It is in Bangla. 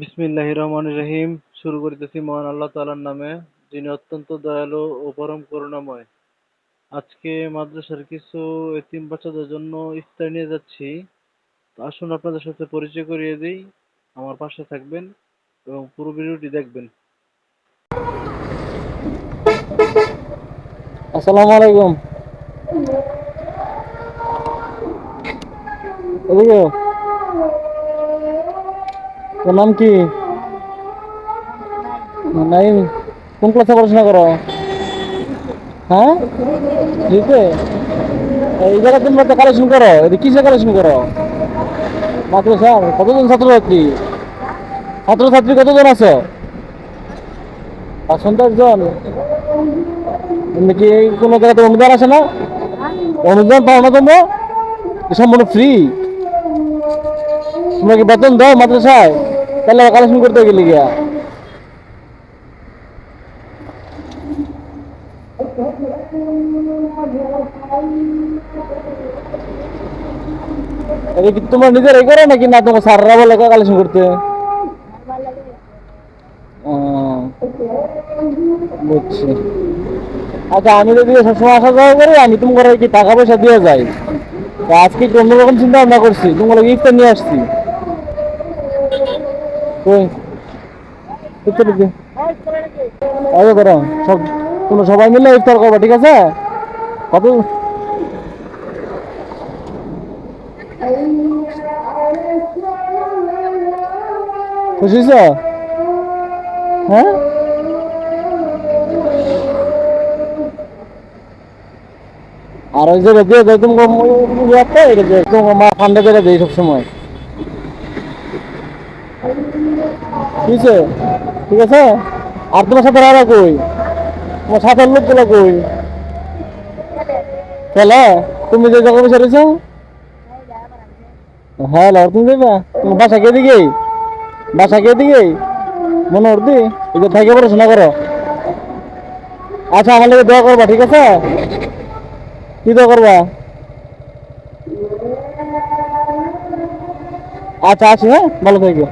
বিসমিল্লাহ রহমান রহিম। শুরু করিতেছি মহান আল্লাহ তাআলার নামে, যিনি অত্যন্ত দয়ালু ও পরম করুণাময়। আজকে মাদ্রাসার কিছু এতিম বাচ্চাদের জন্য ইফতার নিয়ে যাচ্ছি। আসুন আপনাদের সাথে পরিচয় করিয়ে দিই। আমার পাশে থাকবেন এবং পুরো ভিডিওটি দেখবেন। আসসালামু আলাইকুম। তোর নাম কি? নাইম কোন ক্লাসে পড়াশোনা করো? হ্যাঁ? দিতে এই জায়গায় তোমরা তো কালেকশন করো, এটা কিসে কালেকশন করো? মাত্র স্যার, কতজন ছাত্রছাত্রী? ছাত্রছাত্রী কতজন আছো? পাঁচ পঞ্চাশ জন? এমনি কি কোনো জায়গাতে অনুদান আসে না? অনুদান পাও না তোমরা? সম্পূর্ণ ফ্রি তোমরা কি বেতন দাও মাদ্রাসায়? তাহলে কালেকশন করতে গেলে গিয়া? কি তোমরা নিজেরাই করো নাকি না তোমার স্যাররা বলে কালেকশন করতে? বুঝছি। আচ্ছা আমি যদি সবসময় আসা যাওয়া করি, আমি তোমার কি টাকা পয়সা দিয়ে যাই? আজকে অন্যরকম চিন্তা ভাবনা করছি? তোমার ইফতার নিয়ে আসছি। সবাই মিলে ইফতার করবা, ঠিক আছে? কত? খুশি হ্যাঁ? আর ওই যে যে তোমার মা ফান্ডে করে দেয় সবসময়। বুঝছে? ঠিক আছে? আর তোমার সাথে রাখা কই? তোমার সাথের লোকগুলো কই? খেলে? তুমি যে জায়গা বসে রয়েছো হ্যাঁ লাও তুমি যাইবা। তোমার বাসা কে দিকে? বাসা কে দিকে? মনে উঠবি এগুলো থেকে পড়াশোনা করো। আচ্ছা আমার লোক দোয়া করবা, ঠিক আছে? কি দোয়া করবা? আচ্ছা আসি হ্যাঁ? ভালো থাকবে